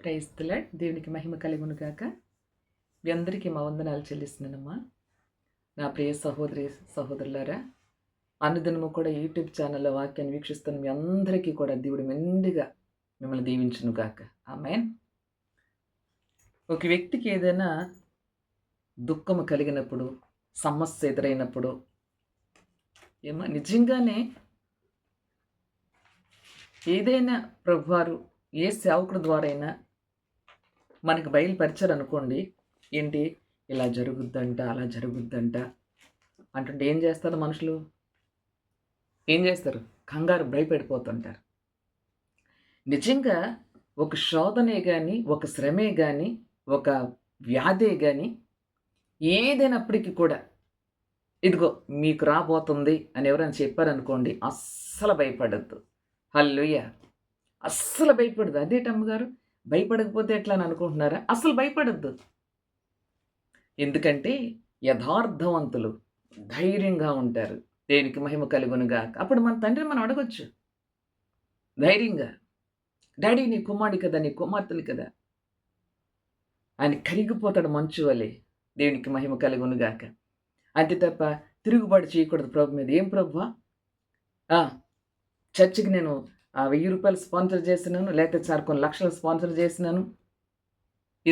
క్రైస్తుల దేవునికి మహిమ కలుగును గాక. మీ అందరికీ మా వందనాలు చెల్లిస్తున్నానమ్మా. నా ప్రియ సహోదరి సహోదరులారా అనుదినము కూడా యూట్యూబ్ ఛానల్లో వాక్యాన్ని వీక్షిస్తున్న మీ అందరికీ కూడా దేవుడు మెండుగా మిమ్మల్ని దీవించును గాక. ఆమెన్. ఒక వ్యక్తికి ఏదైనా దుఃఖము కలిగినప్పుడు సమస్య ఎదురైనప్పుడు ఏమో నిజంగానే ఏదైనా ప్రభువారు ఏ సేవకుడు ద్వారా అయినా మనకి బయలుపరిచారు అనుకోండి ఏంటి? ఇలా జరుగుద్దంట అలా జరుగుద్దంట అంటుంటే ఏం చేస్తారు మనుషులు? ఏం చేస్తారు? కంగారు భయపడిపోతుంటారు. నిజంగా ఒక శోధనే కానీ ఒక శ్రమే కానీ ఒక వ్యాధే కానీ ఏదైనప్పటికీ కూడా ఇదిగో మీకు రాబోతుంది అని ఎవరైనా చెప్పారనుకోండి అస్సలు భయపడద్దు. హల్లుయ్య అస్సలు భయపడదు అదేటమ్మగారు గారు భయపడకపోతే ఎట్లా అని అనుకుంటున్నారా? అసలు భయపడద్దు. ఎందుకంటే యథార్థవంతులు ధైర్యంగా ఉంటారు. దేనికి మహిమ కలుగునుగా అప్పుడు మన తండ్రిని మనం అడగొచ్చు. ధైర్యంగా. డాడీ నీ కుమారుడు కదా నీ కుమార్తెని కదా. ఆయన కరిగిపోతాడు మంచు వలె. దేవునికి మహిమ కలుగునుగాక అంతే తప్ప తిరుగుబాటు చేయకూడదు ప్రభు మీద. ఏం ప్రభు? చర్చికి నేను ఆ వెయ్యి రూపాయలు స్పాన్సర్ చేసినాను లేకపోతే సార్ కొన్ని లక్షలు స్పాన్సర్ చేసినాను.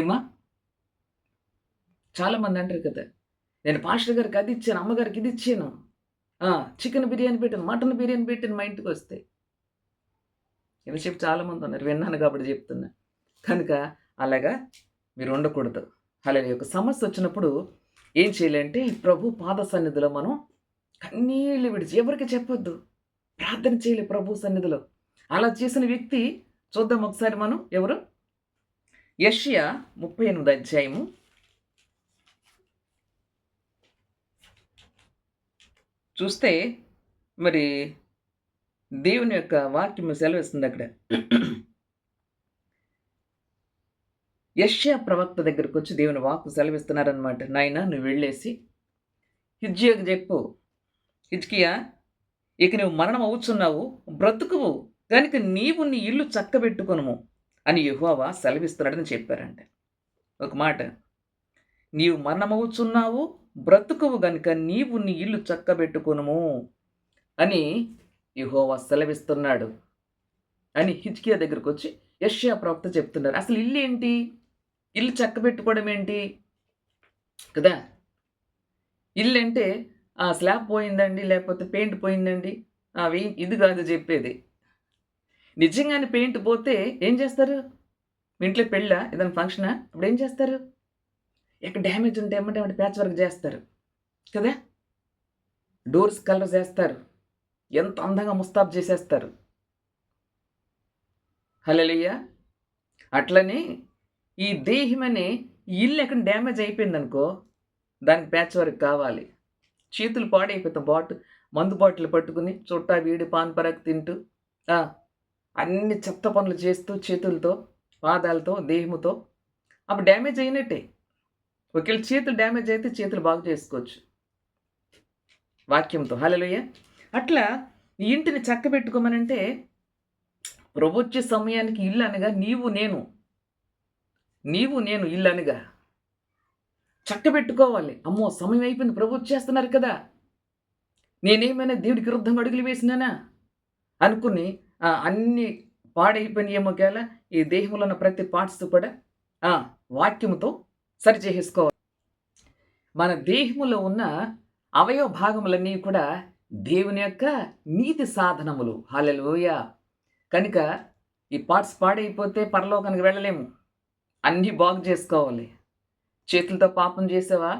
ఏమా చాలామంది అంటారు కదా నేను పాస్టర్ గారికి అది ఇచ్చాను అమ్మగారికి ఇది ఇచ్చాను. చికెన్ బిర్యానీ పెట్టాను మటన్ బిర్యానీ పెట్టాను మా ఇంటికి వస్తే. ఇలా చెప్పి చాలామంది ఉన్నారు విన్నాను కాబట్టి చెప్తున్నా. కనుక అలాగా మీరు ఉండకూడదు. అలాగే ఒక సమస్య వచ్చినప్పుడు ఏం చేయాలంటే ప్రభు పాద సన్నిధిలో మనం కన్నీళ్ళు విడిచి ఎవరికి చెప్పొద్దు? ప్రార్థన చేయలే ప్రభు సన్నిధిలో. అలా చేసిన వ్యక్తి చూద్దాం ఒకసారి మనం ఎవరు? యష్యా ముప్పై ఎనిమిది అధ్యాయము. చూస్తే మరి దేవుని యొక్క వాక్యం సెలవిస్తుంది అక్కడ. యష్యా ప్రవక్త దగ్గరకు వచ్చి దేవుని వాక్కు సెలవిస్తున్నారనమాట నాయన నువ్వు వెళ్ళేసి హిజ్జియకు చెప్పు. హిజ్కియా ఇక నువ్వు మరణం అవుతున్నావు బ్రతుకువు. కనుక నీవు నీ ఇల్లు చక్కబెట్టుకొనుము అని యహోవా సెలవిస్తున్నాడని చెప్పారంట. ఒక మాట నీవు మరణమవుచున్నావు బ్రతుకువు గనుక నీవు నీ ఇల్లు చక్కబెట్టుకొనుము అని యహోవా సెలవిస్తున్నాడు అని హిజ్కియా దగ్గరకు వచ్చి యష్యా ప్రవక్త చెప్తున్నారు. అసలు ఇల్లు ఏంటి? ఇల్లు చక్కబెట్టుకోవడం ఏంటి? కదా? ఇల్లు అంటే ఆ స్లాబ్ పోయిందండి లేకపోతే పెయింట్ పోయిందండి అవి ఇది కాదు చెప్పేది. నిజంగానే పెయింట్ పోతే ఏం చేస్తారు? మీ ఇంట్లో పెళ్ళ? ఏదైనా ఫంక్షనా? అప్పుడు ఏం చేస్తారు? ఎక్కడ డ్యామేజ్ ఉంటే ఏమంటే ఏమంటే ప్యాచ్ వర్క్ చేస్తారు. కదా? డోర్స్ కలర్ చేస్తారు. ఎంత అందంగా ముస్తాబ్ చేసేస్తారు. హలలియ అట్లనే ఈ దేహమనే ఇల్లు ఎక్కడ డ్యామేజ్ అయిపోయిందనుకో దానికి ప్యాచ్ వర్క్ కావాలి. చేతులు పాడైపోతాం బాటు మందు బాటిల్ పట్టుకుని చుట్టా వీడి పాన్ పరకు తింటూ అన్ని చెత్త పనులు చేస్తూ చేతులతో పాదాలతో దేహముతో. అప్పుడు డ్యామేజ్ అయినట్టే. ఒకవేళ చేతులు డ్యామేజ్ అయితే చేతులు బాగు చేసుకోవచ్చు. వాక్యంతో. హలలోయ అట్లా ఇంటిని చక్క పెట్టుకోమనంటే వచ్చే సమయానికి ఇల్లు అనగా నీవు నేను. నీవు నేను ఇల్లు అనగా చక్క పెట్టుకోవాలి అమ్మో సమయం అయిపోయింది. ప్రభు వచ్చేస్తున్నారు కదా. నేనేమైనా దేవుడికి విరుద్ధంగా అడుగులు వేసినానా? అనుకుని అన్ని పాడైపోయినాయేమో కేలా ఈ దేహంలో ఉన్న ప్రతి పార్ట్స్ కూడా వాక్యముతో సరిచేసుకోవాలి మన దేహములో ఉన్న అవయవ భాగములన్నీ కూడా దేవుని యొక్క నీతి సాధనములు. హాలెలోయ కనుక ఈ పార్ట్స్ పాడైపోతే పరలోకానికి వెళ్ళలేము. అన్నీ బాగు చేసుకోవాలి. చేతులతో పాపం చేసావా?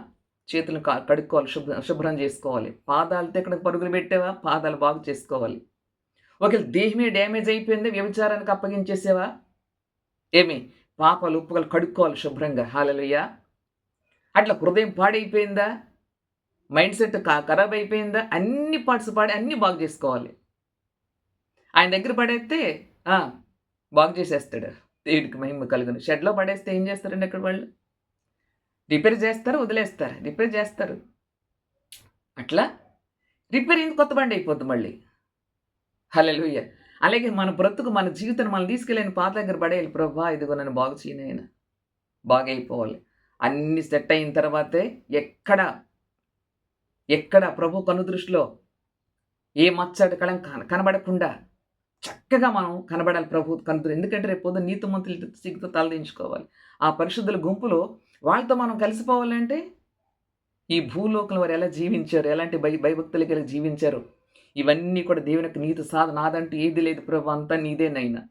చేతులు కడుక్కోవాలి. శుభ్ర శుభ్రం చేసుకోవాలి. పాదాలతో ఇక్కడ పరుగులు పెట్టావా? పాదాలు బాగు చేసుకోవాలి. ఒకవేళ దేహమే డ్యామేజ్ అయిపోయింది వ్యభిచారానికి అప్పగించేసేవా? ఏమి? పాపాలు ఉప్పుగలు కడుక్కోవాలి శుభ్రంగా. హాలలుయ్యా అట్లా హృదయం పాడైపోయిందా? మైండ్ సెట్ ఖరాబ్ అయిపోయిందా? అన్ని పార్ట్స్ పాడి అన్నీ బాగు చేసుకోవాలి. ఆయన దగ్గర పడేస్తే బాగు చేసేస్తాడు. దేవుడికి మహిమ కలుగును. షెడ్లో పడేస్తే ఏం చేస్తారండి అక్కడ వాళ్ళు? రిపేర్ చేస్తారు వదిలేస్తారు. రిపేర్ చేస్తారు. అట్లా రిపేర్ కొత్త బండి అయిపోద్ది మళ్ళీ. హలెలుయ్య అలాగే మన బ్రతుకు మన జీవితం మనం తీసుకెళ్ళిన పాత దగ్గర పడేయాలి. ప్రభా ఇదిగో నన్ను బాగు చేయనైనా బాగైపోవాలి. అన్ని సెట్ అయిన తర్వాతే ఎక్కడ ఎక్కడ ప్రభు కనుదృష్టిలో ఏ మచ్చడి కళం కన కనబడకుండా చక్కగా మనం కనబడాలి ప్రభు కనుదృ ఎందుకంటే రేపు పొద్దున నీతి మంతులు సిగ్గుతో తలదించుకోవాలి ఆ పరిశుద్ధుల గుంపులో వాళ్ళతో మనం కలిసిపోవాలంటే ఈ భూలోకంలో వారు ఎలా జీవించారు ఎలాంటి భయ భయభక్తులకి ఎలా జీవించారు ఇవన్నీ కూడా దేవునికి నీతి సాధ నాదంటూ ఏది లేదు ప్రభు అంతా నీదేనైనా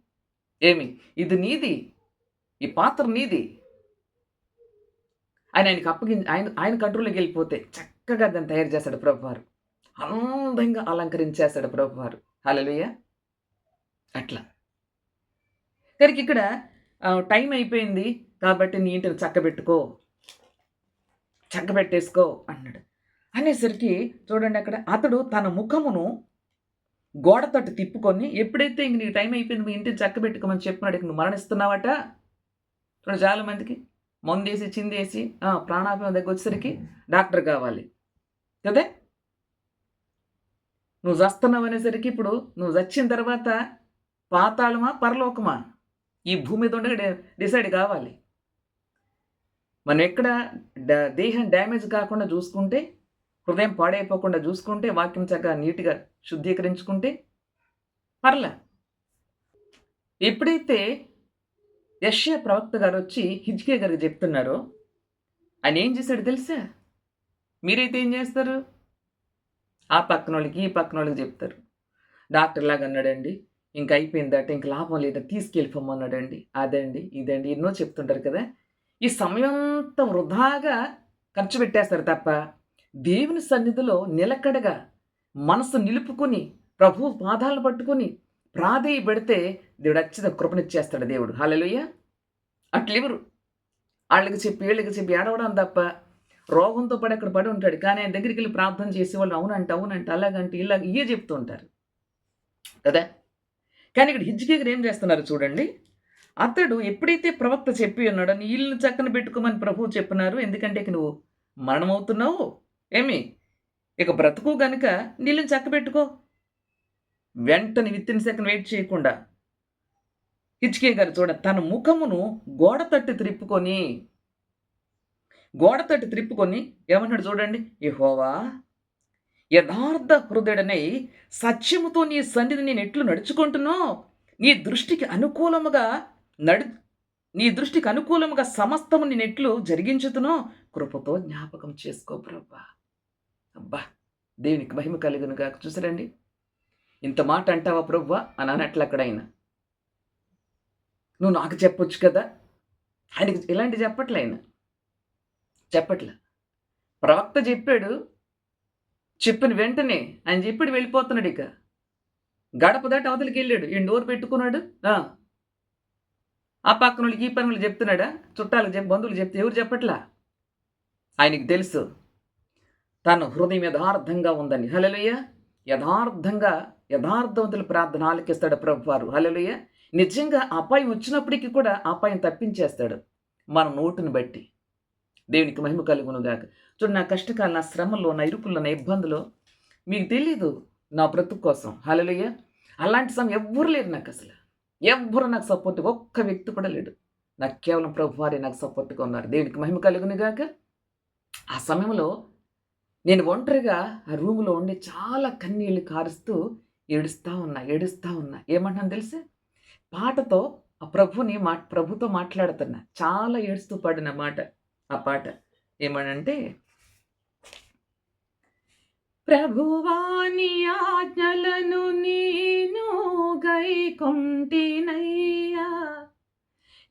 ఏమి? ఇది నీది. ఈ పాత్ర నీది. ఆయన ఆయనకి అప్పగి ఆయన ఆయన కంట్రోల్లోకి వెళ్ళిపోతే చక్కగా దాన్ని తయారు చేస్తాడు ప్రభువారు. అందంగా అలంకరించేస్తాడు ప్రభువారు. హలలుయ అట్లా. కనుక ఇక్కడ టైం అయిపోయింది కాబట్టి నీ ఇంటిని చక్కబెట్టుకో. చక్కబెట్టేసుకో అన్నాడు. అనేసరికి చూడండి అక్కడ అతడు తన ముఖమును గోడ తట్టు తిప్పుకొని ఎప్పుడైతే ఇంక నీకు టైం అయిపోయింది మీ ఇంటిని చక్కబెట్టుకోమని చెప్పినాడు ఇక నువ్వు మరణిస్తున్నావట? చూడండి చాలా మందికి మందేసి చిందేసి ఆ, ప్రాణాపాయం దగ్గర వచ్చేసరికి డాక్టర్ కావాలి. కదే? నువ్వు చస్తున్నావు అనేసరికి ఇప్పుడు నువ్వు చచ్చిన తర్వాత పాతాళమా పరలోకమా? ఈ భూమి మీద ఉండగా డిసైడ్ కావాలి. మనం ఎక్కడ దేహం డ్యామేజ్ కాకుండా చూసుకుంటే హృదయం పాడైపోకుండా చూసుకుంటే వాక్యం చక్కగా నీట్గా శుద్ధీకరించుకుంటే పర్లే. ఎప్పుడైతే యష్యా ప్రవక్త గారు వచ్చి హిజ్కే గారికి చెప్తున్నారో ఆయన ఏం చేశాడు తెలుసా? మీరైతే ఏం చేస్తారు? ఆ పక్కన వాళ్ళకి ఈ పక్కన వాళ్ళకి చెప్తారు. డాక్టర్ లాగా అన్నాడండి ఇంక అయిపోయిందట ఇంక లాభం లేదా తీసుకెళ్ళిపోమన్నాడండి అదండి ఇదండి ఎన్నో చెప్తుంటారు కదా. ఈ సమయం అంతా వృధాగా ఖర్చు పెట్టేస్తారు తప్ప దేవుని సన్నిధిలో నిలకడగా మనసు నిలుపుకొని ప్రభు పాదాలు పట్టుకొని ప్రాధేయ పెడితే దేవుడు అచ్చిన కృపనిచ్చేస్తాడు దేవుడు. హాలలుయ్య అట్లెవరు వాళ్ళకి చెప్పి వీళ్ళకి చెప్పి ఏడవడం తప్ప రోగంతో పడి అక్కడ పడి ఉంటాడు. కానీ ఆయన దగ్గరికి వెళ్ళి ప్రార్థన చేసే వాళ్ళు అవునంట అవునంట అలాగంటే ఇలాగ ఇయే చెప్తూ ఉంటారు. కదా? కానీ ఇక్కడ హిజ్కేగర్ ఏం చేస్తున్నారు చూడండి. అతడు ఎప్పుడైతే ప్రవక్త చెప్పి ఉన్నాడో నీ ఇల్లు చక్కన పెట్టుకోమని ప్రభువు చెప్పినారు. ఎందుకంటే ఇక నువ్వు మరణమవుతున్నావు. ఏమి? ఇక బ్రతుకు గనుక నీళ్ళని చక్కబెట్టుకో. పెట్టుకో వెంటనే విత్తిన సెకండ్ వెయిట్ చేయకుండా. హిచ్కే గారు చూడ తన ముఖమును గోడ తట్టు త్రిప్పుకొని గోడ తట్టు త్రిప్పుకొని ఏమన్నాడు చూడండి? యహోవా యథార్థ హృదయుడనై సత్యముతో నీ సన్నిధి నేను ఎట్లు నడుచుకుంటునో నీ దృష్టికి అనుకూలముగా నడు నీ దృష్టికి అనుకూలముగా సమస్తము నేను ఎట్లు జరిగించుతునో కృపతో జ్ఞాపకం చేసుకో బ్రవ్వా అబ్బా దేవునికి మహిమ కలుగునుగా చూసారండి? ఇంత మాట అంటావా ప్రవ్వా? అని అన్నట్లు అక్కడ ఆయన. నువ్వు నాకు చెప్పొచ్చు కదా? ఆయనకి ఇలాంటి చెప్పట్లే ఆయన. చెప్పట్లే. ప్రవక్త చెప్పాడు చెప్పిన వెంటనే ఆయన చెప్పాడు వెళ్ళిపోతున్నాడు ఇక. గడప దాటి అవతలికి వెళ్ళాడు. ఈ డోర్ పెట్టుకున్నాడు. ఆ. ఆ పక్కన వాళ్ళకి ఈ పనులు చెప్తున్నాడా? చుట్టాలకు చెప్పి బంధువులు చెప్తే ఎవరు చెప్పట్లా? ఆయనకి తెలుసు. తను హృదయం యథార్థంగా ఉందని. హలలుయ యథార్థంగా యథార్థవంతుల ప్రార్థన ఆలకిస్తాడు ప్రభువారు. హలలుయ నిజంగా అపాయం వచ్చినప్పటికీ కూడా అపాయం తప్పించేస్తాడు మన నోటుని బట్టి. దేవునికి మహిమ కలుగునుగాక చూడు నా కష్టకాలు నా శ్రమలో నా ఇరుకుల్లో నా ఇబ్బందులో మీకు తెలీదు నా బ్రతుకు కోసం. హలలుయ అలాంటి సమయం ఎవ్వరు లేరు నాకు అసలు. ఎవ్వరు నాకు సపోర్ట్ ఒక్క వ్యక్తి కూడా లేడు. నాకు కేవలం ప్రభువారే నాకు సపోర్ట్గా ఉన్నారు. దేవునికి మహిమ కలుగునుగాక ఆ సమయంలో నేను ఒంటరిగా ఆ రూములో ఉండి చాలా కన్నీళ్ళు కారుస్తూ ఏడుస్తూ ఉన్నా ఏడుస్తూ ఉన్నా. ఏమంటాను తెలుసా? పాటతో ఆ ప్రభుని మా ప్రభుతో మాట్లాడుతున్నా. చాలా ఏడుస్తూ పాడిన మాట ఆ పాట. ఏమనంటే ప్రభువాని ఆజ్ఞలను నేను గైకొంటినయ్యా.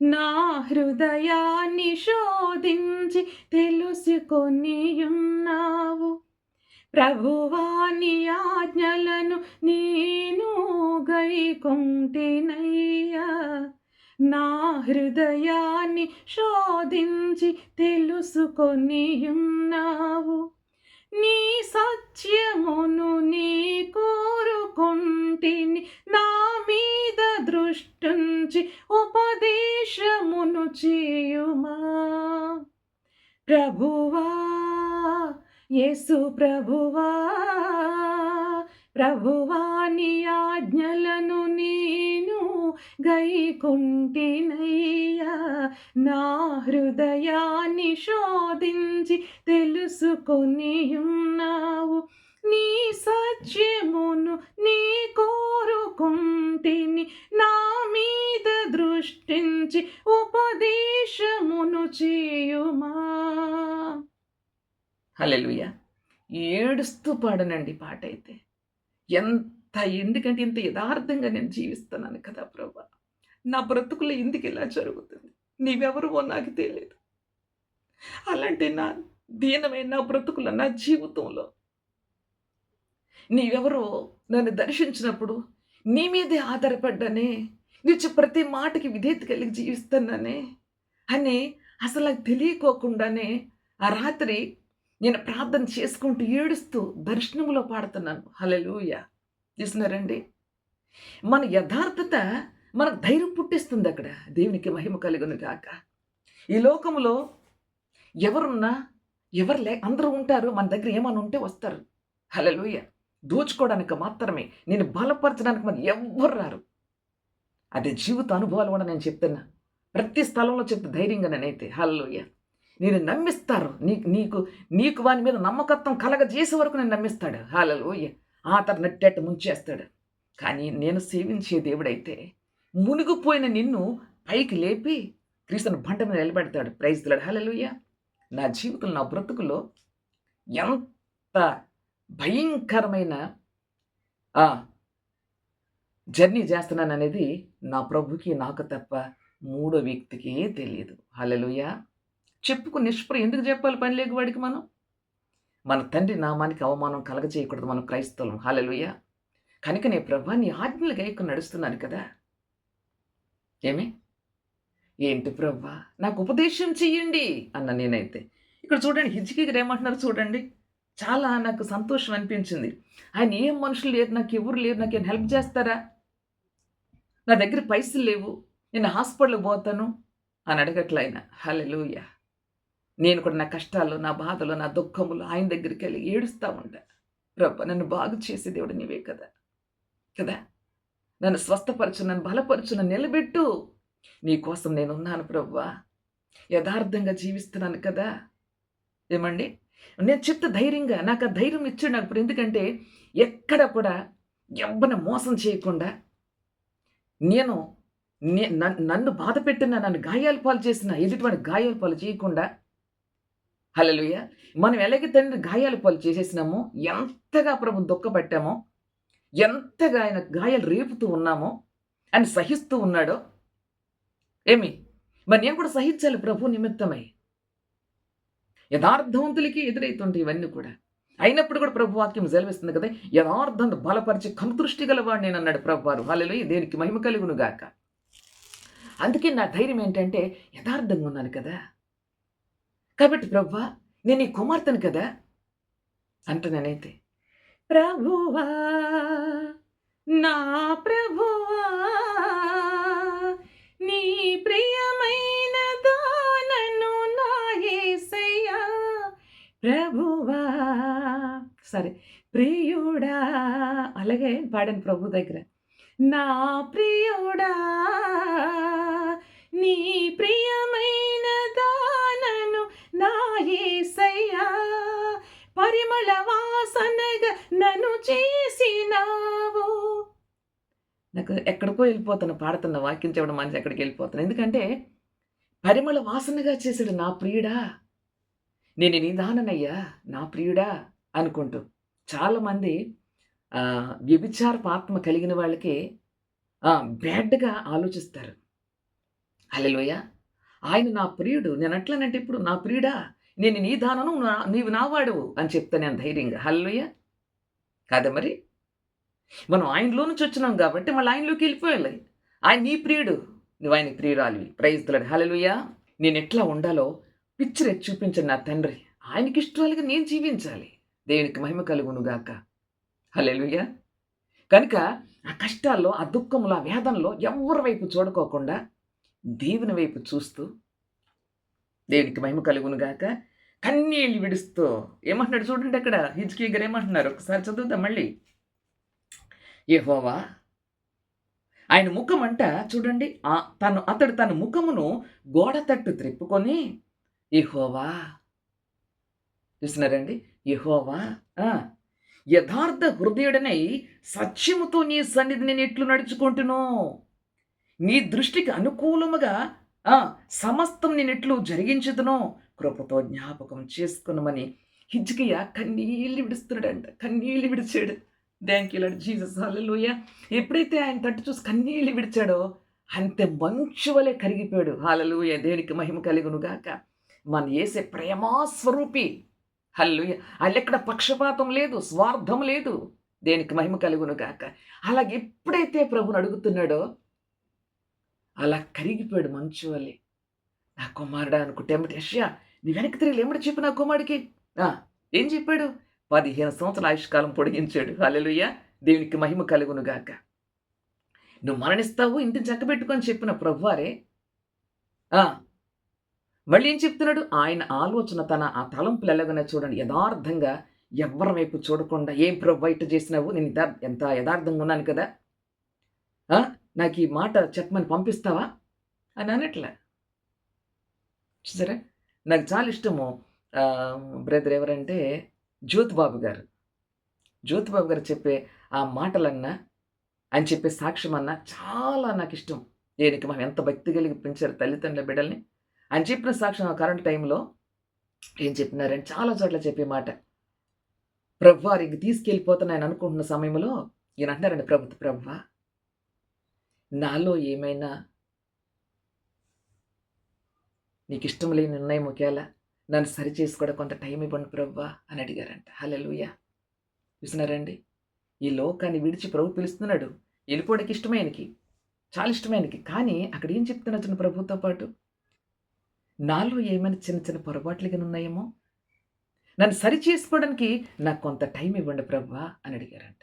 నా హృదయాన్ని శోధించి తెలుసుకొని ప్రభువాని ఆజ్ఞలను నేను గైకొంటినయ్యా. నా హృదయాన్ని శోధించి తెలుసుకొని ఉన్నావు నీ సత్యమును నీ కోరుకుంటిని నా మీద దృష్టించి ఉపదేశమును చేయుమా. ప్రభువా యేసు ప్రభువా ప్రభువాని ఆజ్ఞలను నేను గైకుంటినయ్యా. నా హృదయాన్ని శోధించి తెలుసుకొని ఉన్నావు హల్లెలూయ. ఏడుస్తూ పాడనండి పాట అయితే ఎంత ఎందుకంటే ఇంత యథార్థంగా నేను జీవిస్తున్నాను కదా ప్రభా. నా బ్రతుకులో ఎందుకు ఇలా జరుగుతుంది. నీవెవరువో నాకు తెలియదు అలాంటి నా దీనమైన నా బ్రతుకుల నా జీవితంలో నీవెవరో నన్ను దర్శించినప్పుడు నీ మీదే ఆధారపడ్డానే నిత్య ప్రతి మాటకి విధేయత కలిగి జీవిస్తున్నానే అని అసలు తెలియకోకుండానే ఆ రాత్రి నేను ప్రార్థన చేసుకుంటూ ఏడుస్తూ దర్శనంలో పాడుతున్నాను. హలలుయ చూసినారండి మన యథార్థత మనకు ధైర్యం పుట్టిస్తుంది అక్కడ. దేవునికి మహిమ కలుగును కాక ఈ లోకంలో ఎవరున్నా ఎవరు లే అందరూ ఉంటారు మన దగ్గర ఏమైనా ఉంటే వస్తారు. హలలుయ దోచుకోవడానికి మాత్రమే. నేను బలపరచడానికి మరి ఎవ్వరు రారు. అదే జీవిత అనుభవాలు కూడా నేను చెప్తున్నా. ప్రతి స్థలంలో చెప్తే ధైర్యంగా నేనైతే. హల్లూయ నేను నమ్మిస్తారు. నీ నీకు నీకు వాని మీద నమ్మకత్వం కలగజేసే వరకు నేను నమ్మిస్తాడు. హాలలోయ. ఆ తర ముంచేస్తాడు. కానీ నేను సేవించే దేవుడైతే మునిగిపోయిన నిన్ను పైకి లేపి క్రీస్తుని బంట మీద నిలబెడతాడు. Praise the lord hallelujah. నా జీవితంలో నా బ్రతుకులో ఎంత భయంకరమైన ఆ, జర్నీ చేస్తున్నాను అనేది నా ప్రభుకి నాకు తప్ప మూడో వ్యక్తికే తెలియదు. హలలుయ. చెప్పుకు నిష్ప్ర ఎందుకు చెప్పాలి పని లేక వాడికి మనం? మన తండ్రి నామానికి అవమానం కలగజేయకూడదు మనం క్రైస్తవం హాలలుయ కనుక నే ప్రభా నీ ఆజ్ఞలు గైకు నడుస్తున్నాను కదా. ఏమి? ఏంటి ప్రభా? నాకు ఉపదేశం చెయ్యండి అన్న నేనైతే. ఇక్కడ చూడండి హిజ్కి ఏమంటున్నారు చూడండి. చాలా నాకు సంతోషం అనిపించింది. ఆయన ఏం మనుషులు లేరు నాకు ఎవరు లేరు నాకు ఏం హెల్ప్ చేస్తారా? నా దగ్గర పైసలు లేవు నేను హాస్పిటల్కి పోతాను అని అడగట్లయినా హలో హలెలూయ నేను కూడా నా కష్టాలు నా బాధలు నా దుఃఖములు ఆయన దగ్గరికి వెళ్ళి ఏడుస్తూ ఉంటా. రబ్బ నన్ను బాగు చేసే దేవుడు నీవే కదా. కదా? నన్ను స్వస్థపరచు నన్ను బలపరచు నన్ను నిలబెట్టు. నీకోసం నేను ఉన్నాను ప్రవ్వా. యథార్థంగా జీవిస్తున్నాను కదా. ఏమండి? నేను చెప్తే ధైర్యంగా నాకు ఆ ధైర్యం ఇచ్చాడు నాకు ఇప్పుడు. ఎందుకంటే ఎక్కడ కూడా ఎవ్వని మోసం చేయకుండా నేను నన్ను బాధ పెట్టిన నన్ను గాయాలు పాలు చేసిన ఎదుటివాడి గాయాలు పాలు చేయకుండా హలలుయ మనం ఎలాగ తండ్రి గాయాలు పాలు చేసేసినామో ఎంతగా ప్రభు దుఃఖపెట్టామో ఎంతగా ఆయన గాయాలు రేపుతూ ఉన్నామో ఆయన సహిస్తూ ఉన్నాడో ఏమి? మరి నేను కూడా సహించాలి ప్రభు నిమిత్తమై. యథార్థవంతులకి ఎదురైతుంటాయి ఇవన్నీ కూడా. అయినప్పుడు కూడా ప్రభు వాక్యం సెలవిస్తుంది కదా యథార్థం బలపరిచి కనుదృష్టి గలవాడు నేను అన్నాడు ప్రభు వారు దేనికి మహిమ కలుగును గాక. అందుకే నా ధైర్యం ఏంటంటే యథార్థంగా ఉన్నాను కదా. కాబట్టి ప్రభా నేను ఈ కుమార్తెను కదా అంటున్నానైతే ప్రభువా నా ప్రభువా నీ ప్రియమైన దానను నా యేసయ్యా ప్రభువా సరే ప్రియుడా అలాగే పాడాను ప్రభు దగ్గర నా ప్రియుడా నీ ప్రియ నా ఏసయ్యా పరిమళ వాసనగా నన్ను చేసినావు. నాకు ఎక్కడికో వెళ్ళిపోతాను పాడుతున్న వాక్యం చెప్పడం మనిషి ఎక్కడికి వెళ్ళిపోతాను. ఎందుకంటే పరిమళ వాసనగా చేశాడు నా ప్రియుడా. నేను నిదాననయ్యా నా ప్రియుడా అనుకుంటూ చాలామంది వ్యభిచారపు ఆత్మ కలిగిన వాళ్ళకి బ్యాడ్గా ఆలోచిస్తారు. హల్లెలూయ. ఆయన నా ప్రియుడు. నేను అట్లనంటే ఇప్పుడు నా ప్రియుడా? నేను నీ దానను నీవు నావాడు అని చెప్తా నేను ధైర్యంగా. హల్లెలూయ. కాదా మరి? మనం ఆయనలో నుంచి వచ్చినాం కాబట్టి మళ్ళీ ఆయనలోకి వెళ్ళిపోయాలి ఆయన నీ ప్రియుడు. నువ్వు ఆయన ప్రియురాలివి. ప్రైజ్లాడు హల్లెలూయ. నేను ఎట్లా ఉండాలో పిక్చర్ చూపించండి నా తండ్రి. ఆయనకి ఇష్టాలుగా నేను జీవించాలి. దేవునికి మహిమ కలుగును గాక. కనుక ఆ కష్టాల్లో ఆ దుఃఖంలో ఆ వేదంలో ఎవరి వైపు చూడకోకుండా దేవుని వైపు చూస్తూ దేవునికి మహిమ కలుగును గాక. కన్నీళ్ళు విడుస్తూ ఏమంటున్నాడు చూడండి అక్కడ. హిజ్కీ గారు ఏమంటున్నారు? ఒకసారి చదువుతాం మళ్ళీ. ఏహోవా ఆయన ముఖం అంట చూడండి తను అతడు తన ముఖమును గోడ తట్టు త్రిప్పుకొని ఏహోవా చూస్తున్నారండి? యెహోవా ఆ, యథార్థ హృదయుడనై సత్యముతో నీ సన్నిధి నేను ఎట్లు నడుచుకుంటును? నీ దృష్టికి అనుకూలముగా ఆ, సమస్తం నేను ఎట్లు కృపతో జ్ఞాపకం చేసుకునమని హిజ్కియ కన్నీళ్ళు విడుస్తున్నాడంట కన్నీళ్ళు విడిచాడు. Thank you lord Jesus hallelujah ఎప్పుడైతే ఆయన తట్టు చూసి కన్నీళ్ళు విడిచాడో అంతే మంచు వలె కరిగిపోయాడు. హాలలుయ దేవునికి మహిమ కలుగునుగాక మన ఏసే ప్రేమా స్వరూపి. హల్లుయ అల్లెక్కడ పక్షపాతం లేదు స్వార్థం లేదు. దేనికి మహిమ కలుగును గాక. అలాగే ఎప్పుడైతే ప్రభుని అడుగుతున్నాడో అలా కరిగిపోయాడు మంచు వల్లి నా కుమారుడా అనుకుంటే ఏమిటి యష్యా నీ వెనక్కి తిరిగి ఏమిటి చెప్పు నా కుమారుడికి. ఆ, ఏం చెప్పాడు? పదిహేను సంవత్సరాల ఆయుష్కాలం పొడిగించాడు. హల్లెలూయ. దేవునికి మహిమ కలుగును గాక నువ్వు మరణిస్తావు ఇంటిని చక్కబెట్టుకొని చెప్పిన ప్రభువారే. ఆ, మళ్ళీ ఏం చెప్తున్నాడు? ఆయన ఆలోచన తన ఆ తలంపులు ఎలాగనే చూడండి. యథార్థంగా ఎవరి వైపు చూడకుండా ఏం ప్రభు బయట చేసినావు? నేను ఎంత యథార్థంగా ఉన్నాను కదా? ఆ, నాకు ఈ మాట చెప్పమని పంపిస్తావా? అని అనట్లే. చూసారా? నాకు చాలా ఇష్టము. బ్రదర్ ఎవరంటే జ్యోతిబాబు గారు. జ్యోతిబాబు గారు చెప్పే ఆ మాటలన్నా ఆయన చెప్పే సాక్ష్యం అన్నా చాలా నాకు ఇష్టం దేనికి మనం ఎంత భక్తి కలిగి పెంచారు తల్లిదండ్రుల బిడ్డల్ని? ఆయన చెప్పిన సాక్ష్యం ఆ కరెంట్ టైంలో ఏం చెప్పినారని చాలా చోట్ల చెప్పే మాట. ప్రభు ఇంక తీసుకెళ్ళిపోతాను ఆయన అనుకుంటున్న సమయంలో ఈయన అంటున్నారండి ప్రభు ప్రభు నాలో ఏమైనా నీకు ఇష్టం లేని నిర్ణయం ఒకేలా నన్ను సరి చేసుకోవడం కొంత టైం ఇవ్వండి ప్రవ్వా అని అడిగారంట. హలెలుయ చూసినారండి ఈ లోకాన్ని విడిచి ప్రభు పిలుస్తున్నాడు. వెళ్ళిపోవడానికి ఇష్టమైనకి చాలా ఇష్టమైనకి. కానీ అక్కడ ఏం చెప్తున్నా చిన్న ప్రభుతో పాటు? నాలో ఏమైనా చిన్న చిన్న పొరపాట్లు కానీ ఉన్నాయేమో? నన్ను సరి చేసుకోవడానికి నాకు కొంత టైం ఇవ్వండి ప్రవ్వా అని అడిగారంట.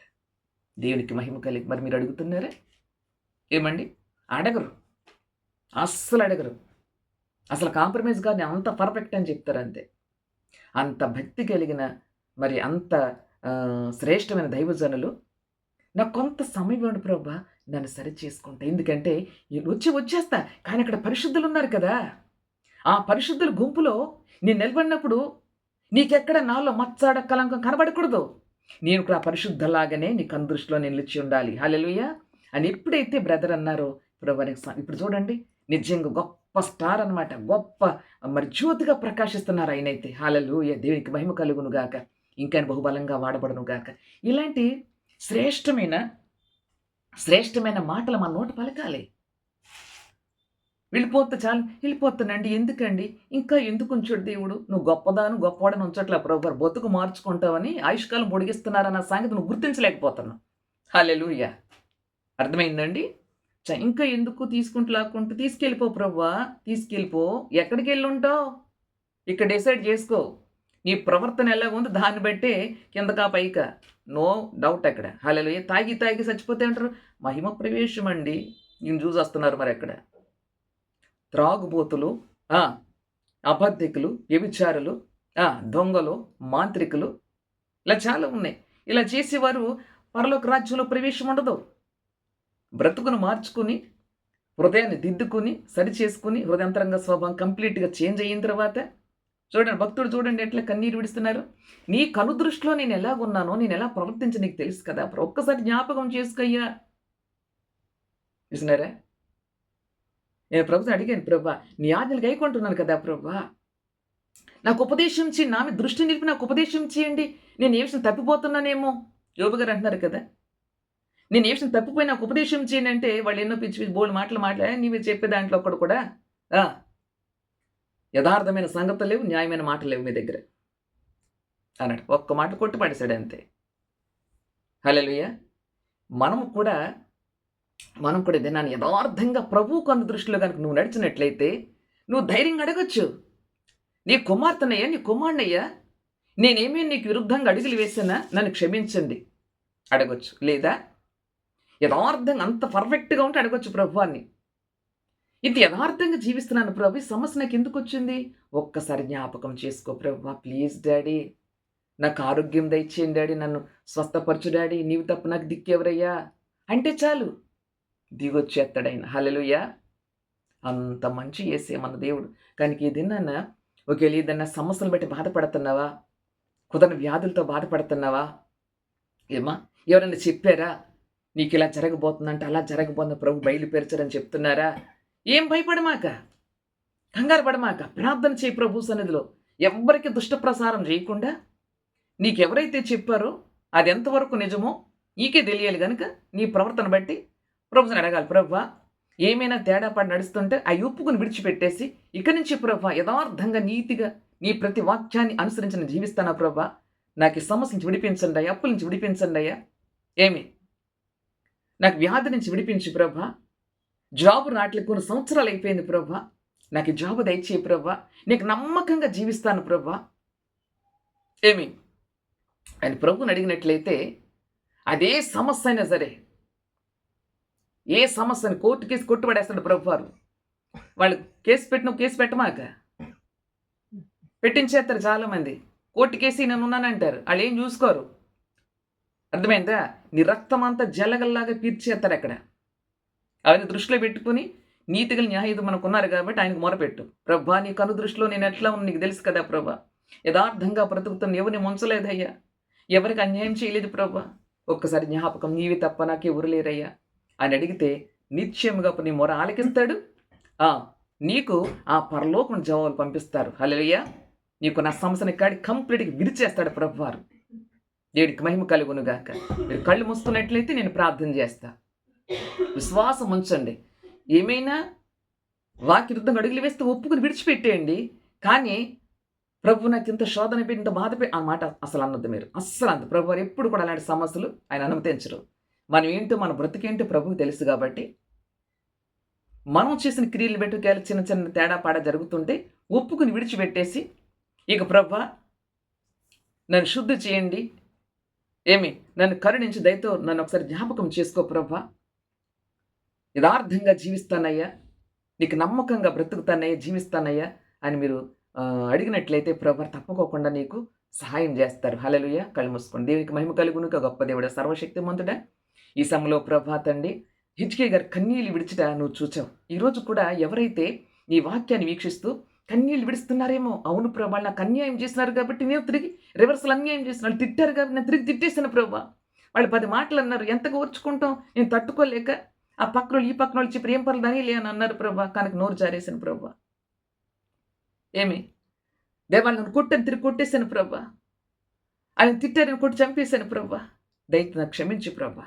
దేవునికి మహిమ కలిగి మరి మీరు అడుగుతున్నారా? ఏమండి? అడగరు. అస్సలు అడగరు. అసలు కాంప్రమైజ్ కానీ అంత పర్ఫెక్ట్ అని చెప్తారు అంతే. అంత భక్తి కలిగిన మరి అంత శ్రేష్టమైన దైవజనులు. నాకు కొంత సమయం ఇవ్వండి ప్రభా నన్ను సరి చేసుకుంటా. ఎందుకంటే వచ్చి వచ్చేస్తా. కానీ అక్కడ పరిశుద్ధులు ఉన్నారు కదా. ఆ పరిశుద్ధుల గుంపులో నేను నిలబడినప్పుడు నీకెక్కడ నాలో మచ్చాడ కలంకం కనబడకూడదు. నేను కూడా ఆ పరిశుద్ధలాగానే నీ కందృష్టిలో నేను నిలిచి ఉండాలి. హల్లెలూయ. అని ఎప్పుడైతే బ్రదర్ అన్నారో ప్రభు ఇప్పుడు చూడండి నిజంగా గొప్ప స్టార్ అన్నమాట గొప్ప మరి జ్యోతిగా ప్రకాశిస్తున్నారు ఆయనైతే. హాలలు దేవునికి మహిమ కలుగును గాక ఇంకా బహుబలంగా వాడబడును గాక. ఇలాంటి శ్రేష్టమైన శ్రేష్టమైన మాటలు మన నోట పలకాలి. వెళ్ళిపోతే చాలు వెళ్ళిపోతానండి ఎందుకండి? ఇంకా ఎందుకు ఉంచాడు దేవుడు? నువ్వు గొప్పదాను గొప్పవాడని ఉంచట్లే ప్రభు బతుకు మార్చుకుంటావని ఆయుష్కాలం పొడిగిస్తున్నారన్న సంగతి నువ్వు గుర్తించలేకపోతున్నావు. హాలెలుయ్యా అర్థమైందండి? ఇంకా ఎందుకు తీసుకుంటూ లాక్కుంటూ తీసుకెళ్ళిపో ప్రవ్వా తీసుకెళ్ళిపో. ఎక్కడికి వెళ్ళి ఉంటావు ఇక్కడ డిసైడ్ చేసుకో. నీ ప్రవర్తన ఎలా ఉందో దాన్ని బట్టే కిందకా పైక. నో డౌట్ అక్కడ. హలో తాగి తాగి చచ్చిపోతే అంటారు. మహిమ ప్రవేశం అండి నేను చూసి వస్తున్నారు మరి అక్కడ. త్రాగుబోతులు అబద్ధికులు వ్యభిచారులు దొంగలు మాంత్రికులు. ఇలా చాలా ఉన్నాయి. ఇలా చేసేవారు పరలోక రాజ్యంలో ప్రవేశం ఉండదు. బ్రతుకును మార్చుకుని హృదయాన్ని దిద్దుకుని సరి చేసుకుని హృదయంతరంగ స్వభావం కంప్లీట్గా చేంజ్ అయిన తర్వాత చూడండి భక్తుడు చూడండి ఎట్లా కన్నీరు విడుస్తున్నారు. నీ కనుదృష్టిలో నేను ఎలాగున్నానో నేను ఎలా ప్రవర్తించి నీకు తెలుసు కదా. ఒక్కసారి జ్ఞాపకం చేసుకయ్యా. చూసినారా నేను ప్రభుత్వం అడిగాను ప్రభా నీ ఆజ్ఞలు గైకుంటున్నాను కదా ప్రభా. నాకు ఉపదేశం చేయండి నా మీద దృష్టి నిలిపి నాకు ఉపదేశం చేయండి నేను ఏ విషయం తప్పిపోతున్నానేమో. యోబు గారు అంటున్నారు కదా. నేను ఏ విషయం తప్పిపోయి నాకు ఉపదేశం చేయండి అంటే వాళ్ళు ఎన్నో పిచ్చి పిచ్చి బోల్డ్ మాటలు మాట్లాడా నీవే చెప్పే దాంట్లో ఒకడు కూడా యథార్థమైన సంగతులు లేవు న్యాయమైన మాటలు లేవు మీ దగ్గర. అన్నాడు. ఒక్క మాట కొట్టి పడేశాడు అంతే. హలోయ మనం కూడా మనం కూడా దినాన్ని యథార్థంగా ప్రభు కొంత దృష్టిలో కనుక నువ్వు నడిచినట్లయితే నువ్వు ధైర్యంగా అడగచ్చు. నీ కుమార్తెనయ్యా నీ కుమారునయ్యా నేనేమీ నీకు విరుద్ధంగా అడుగులు వేసానా నన్ను క్షమించండి. అడగొచ్చు. లేదా యథార్థంగా అంత పర్ఫెక్ట్గా ఉంటే అడగొచ్చు ప్రభు అని ఇది యథార్థంగా జీవిస్తున్నాను ప్రభు ఈ సమస్య నాకు ఎందుకు వచ్చింది? ఒక్కసారి జ్ఞాపకం చేసుకో ప్రభు ప్లీజ్ డాడీ. నాకు ఆరోగ్యం దయచేయండి డాడీ నన్ను స్వస్థపరచు డాడీ. నీవు తప్ప నాకు దిక్కెవరయ్యా? అంటే చాలు. దిగొచ్చేస్తాడు ఆయన హలలుయ్యా అంత మంచి చేసే మన దేవుడు. కానీ ఏదన్నా ఒకవేళ ఏదన్నా సమస్యలు బట్టి బాధపడుతున్నావా? కుదరని వ్యాధులతో బాధపడుతున్నావా? ఏమా? ఎవరైనా చెప్పారా? నీకు ఇలా జరగబోతుందంటే అలా జరగబోతుంది ప్రభు బయలుపేర్చరని చెప్తున్నారా? ఏం భయపడమాక? కంగారు పడమాక? ప్రార్థన చేయి ప్రభు సన్నిధిలో. ఎవ్వరికి దుష్ట ప్రసారం చేయకుండా నీకెవరైతే చెప్పారో అది ఎంతవరకు నిజమో నీకే తెలియాలి కనుక నీ ప్రవర్తన బట్టి ప్రభుని అడగాలి. ప్రభా ఏమైనా తేడా పడి నడుస్తుంటే ఆ ఉప్పుకుని విడిచిపెట్టేసి ఇక నుంచి ప్రభా యథార్థంగా నీతిగా నీ ప్రతి వాక్యాన్ని అనుసరించిన జీవిస్తానా ప్రభా? నాకు ఈ సమస్య నుంచి విడిపించండి అయ్యా అప్పుల నుంచి విడిపించండి అయ్యా. ఏమి? నాకు వ్యాధి నుంచి విడిపించు ప్రభా. జాబు రావట్లేదు కొన్ని సంవత్సరాలు అయిపోయింది ప్రభా. నాకు జాబు దయచేయి ప్రభా. నీకు నమ్మకంగా జీవిస్తాను ప్రభా. ఏమి? ఆయన ప్రభుని అడిగినట్లయితే అదే సమస్య అయినా సరే ఏ సమస్యను కోర్టు కేసు కొట్టుబడేస్తాడు ప్రభు. వారు వాళ్ళు కేసు పెట్టిన కేసు పెట్టమాక? పెట్టించేస్తారు చాలామంది. కోర్టు కేసు నేను ఉన్నానంటారు వాళ్ళు ఏం చూసుకోరు? అర్థమైందా? నీ రక్తం అంతా జలగల్లాగా పీర్చేస్తారు అక్కడ. అవన్నీ దృష్టిలో పెట్టుకుని నీతిగల న్యాయత మనకు ఉన్నారు కాబట్టి ఆయనకు మొరపెట్టు. ప్రభా నీ కను దృష్టిలో నేను ఎట్లా ఉన్నా నీకు తెలుసు కదా ప్రభా. యథార్థంగా బ్రతుకుతున్న ఎవరిని ముంచలేదయ్యా? ఎవరికి అన్యాయం చేయలేదు ప్రభా? ఒక్కసారి జ్ఞాపకం నీవి తప్ప నాకే ఎవరు అని అడిగితే నిత్యముగా నీ మొర ఆలకిస్తాడు. ఆ, నీకు ఆ పరలోకం జవాబులు పంపిస్తారు. హలోయ్యా నీకు నా సమస్యని కాడి కంప్లీట్గా విరిచేస్తాడు ప్రభువారు దేవుడికి మహిమ కలుగునుగాక. మీరు కళ్ళు మూసుకున్నట్లయితే నేను ప్రార్థన చేస్తా. విశ్వాసం ఉంచండి. ఏమైనా వాకిరుద్ధంగా అడుగులు వేస్తే ఒప్పుకుని విడిచిపెట్టేయండి. కానీ ప్రభు నాకు ఇంత శోధన పెట్టి ఇంత బాధ పెట్టి ఆ మాట అసలు అన్నది మీరు. అస్సలు అంత ప్రభు వారు ఎప్పుడు కూడా అలాంటి సమస్యలు ఆయన అనుమతించరు. మనం ఏంటో మన బ్రతికేంటో ప్రభువు తెలుసు కాబట్టి మనం చేసిన క్రియలు పెట్టుకేళ చిన్న చిన్న తేడా పాడ జరుగుతుంటే ఒప్పుకుని విడిచిపెట్టేసి ఇక ప్రభా నన్ను శుద్ధి చేయండి. ఏమి? నన్ను కరుణించి దయతో నన్ను ఒకసారి జ్ఞాపకం చేసుకో ప్రభా. యథార్థంగా జీవిస్తానయ్యా. నీకు నమ్మకంగా బ్రతుకుతానయ్యా జీవిస్తానయ్యా అని మీరు అడిగినట్లయితే ప్రభా తప్పుకోకుండా నీకు సహాయం చేస్తారు. హలలుయ కళ్ళు మూసుకోండి. దేవునికి మహిమ కలుగునుక గొప్ప దేవుడ సర్వశక్తిమంతుడా. ఈ సమయంలో ప్రభా తండ్రి హిచ్కే గారు కన్నీళ్ళు విడిచిట నువ్వు చూచావు. ఈరోజు కూడా ఎవరైతే నీ వాక్యాన్ని వీక్షిస్తూ కన్నీళ్ళు విడుస్తున్నారేమో. అవును ప్రభా నాకు అన్యాయం చేసినారు కాబట్టి నేను తిరిగి రివర్సల్ అన్యాయం చేసినారు తిట్టారు కాబట్టి నేను తిరిగి తిట్టేశాను ప్రభా. వాళ్ళు పది మాటలు అన్నారు ఎంతగా ఓర్చుకుంటాం? నేను తట్టుకోలేక ఆ పక్కన వాళ్ళు ఈ పక్కన వాళ్ళు చెప్పి ఏం పర్లేదు అని లే అని అన్నారు ప్రభా. కనుక నోరు జారేశాను ప్రభా. ఏమి? దేవాళ్ళు నన్ను తిరిగి కొట్టేశాను ప్రభా. ఆయన తిట్టారని కొట్టి చంపేశాను ప్రభా. దయచేసి నాకు క్షమించు ప్రభా.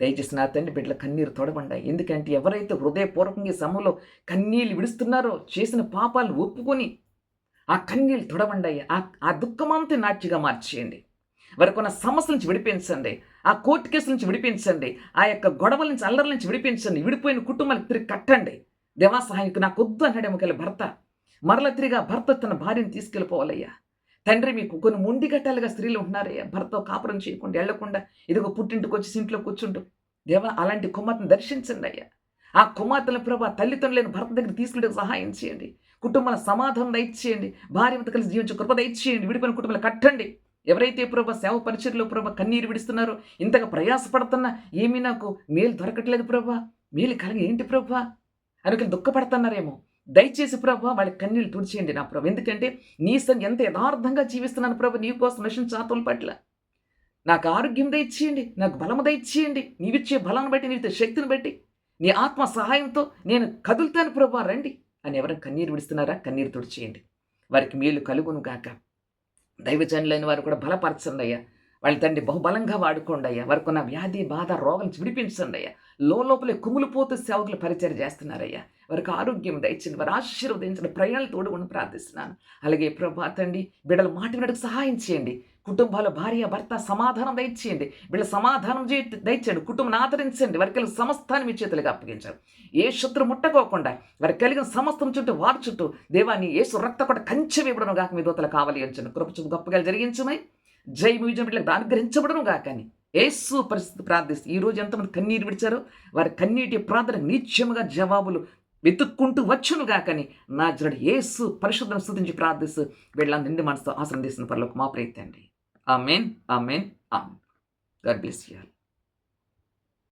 దయచేసి నా తండ్రి బిడ్డల కన్నీరు తొడబండాయి ఎందుకంటే ఎవరైతే హృదయపూర్వకంగా ఈ కన్నీళ్ళు విడుస్తున్నారో చేసిన పాపాలను ఒప్పుకొని ఆ కన్నీళ్ళు తొడబండాయి ఆ ఆ దుఃఖమంతా నాట్యగా మార్చేయండి. వారికి ఉన్న సమస్యల నుంచి విడిపించండి. ఆ కోర్టు కేసుల నుంచి విడిపించండి. ఆ యొక్క గొడవల నుంచి అల్లర్ల నుంచి విడిపించండి. విడిపోయిన కుటుంబాలకు తిరిగి కట్టండి. దేవా సహాయకు నాకు వద్దు అన్నాడు భర్త. మరల తిరిగి భర్త తన భార్యను తీసుకెళ్ళిపోవాలయ్యా. తండ్రి మీకు కొన్ని ముండిగట్టాలుగా స్త్రీలు ఉంటున్నారయ్యా భర్త కాపురం చేయకుండా వెళ్ళకుండా ఇదిగో పుట్టింటికి వచ్చి ఇంట్లో కూర్చుంటూ దేవా అలాంటి కుమార్తెను దర్శించండి అయ్యా. ఆ కుమార్తెల ప్రభా తల్లిదండ్రులైన భర్త దగ్గర తీసుకుంటే సహాయం చేయండి. కుటుంబాల సమాధానం దయచేయండి. భార్యతో కలిసి జీవించే కృప దయచేయండి. విడిపోయిన కుటుంబాలు కట్టండి. ఎవరైతే ప్రభా సేవ పరిచయలో ప్రభా కన్నీరు విడుస్తున్నారో ఇంతగా ప్రయాసపడుతున్నా ఏమీ నాకు మేలు దొరకట్లేదు ప్రభా. మేలు కలిగి ఏంటి ప్రభా? అనుకుని దుఃఖపడుతున్నారేమో. దయచేసి ప్రభు వాళ్ళ కన్నీళ్ళు తుడిచేయండి నా ప్రభు. ఎందుకంటే నీ సన్ ఎంత యథార్థంగా జీవిస్తున్నాను ప్రభు నీ కోసం మిషన్ చాతుల పట్ల. నాకు ఆరోగ్యం దయచేయండి నాకు బలము దయచేయండి. నీవిచ్చే బలాన్ని బట్టి నీవిచ్చే శక్తిని బట్టి నీ ఆత్మ సహాయంతో నేను కదులుతాను ప్రభా రండి. అని ఎవరైనా కన్నీరు విడుస్తున్నారా? కన్నీరు తుడిచేయండి. వారికి మేలు కలుగును గాక. దైవజనులైన వారు కూడా బలపరచండి అయ్యా. వాళ్ళ తండ్రి బహుబలంగా వాడుకోండి అయ్యా. వారికి ఉన్న వ్యాధి బాధ రోగం విడిపించండి అయ్యా. లోపలే కుమిలిపోతూ సేవకులు పరిచయం చేస్తున్నారయ్యా. వారికి ఆరోగ్యం దయచండి వారు ఆశీర్వదించిన ప్రయాణాలు తోడుకొని ప్రార్థిస్తున్నాను. అలాగే ప్రభా తండ్రి బిడ్డల మాట వినడానికి సహాయం చేయండి. కుటుంబాల భార్య భర్త సమాధానం దయచేయండి. వీళ్ళ సమాధానం దయచేయండి. కుటుంబం ఆదరించండి. వారికి కలిగిన సమస్తాన్ని మీ చేతులుగా అప్పగించారు ఏ శత్రు ముట్టకోకుండా వారికి కలిగిన సమస్తం చుట్టూ వారి చుట్టూ దేవాన్ని ఏసు రక్త కూడా కంచె ఇవ్వడం గాక మీ దోతలు కావాలి అంచండి కృప గొప్పగా జరిగించమై జై విజయం బిడ్డలకు అనుగ్రహించబడను గాకని ఏసు పరిస్థితి ప్రార్థిస్తూ ఈ రోజు ఎంతమంది కన్నీరు విడిచారో వారి కన్నీటి ప్రార్థన నిత్యముగా జవాబులు వెతుక్కుంటూ వచ్చును గాకని నా జడు యేసు పరిశుద్ధం స్థుతించి ప్రార్థిస్తూ వీళ్ళ నిండి మనసుతో ఆశ్రమం తీసిన పనులకు మా ప్రయత్నండి ఆ మెయిన్ ఆ గాడ్ బ్లెస్ యూ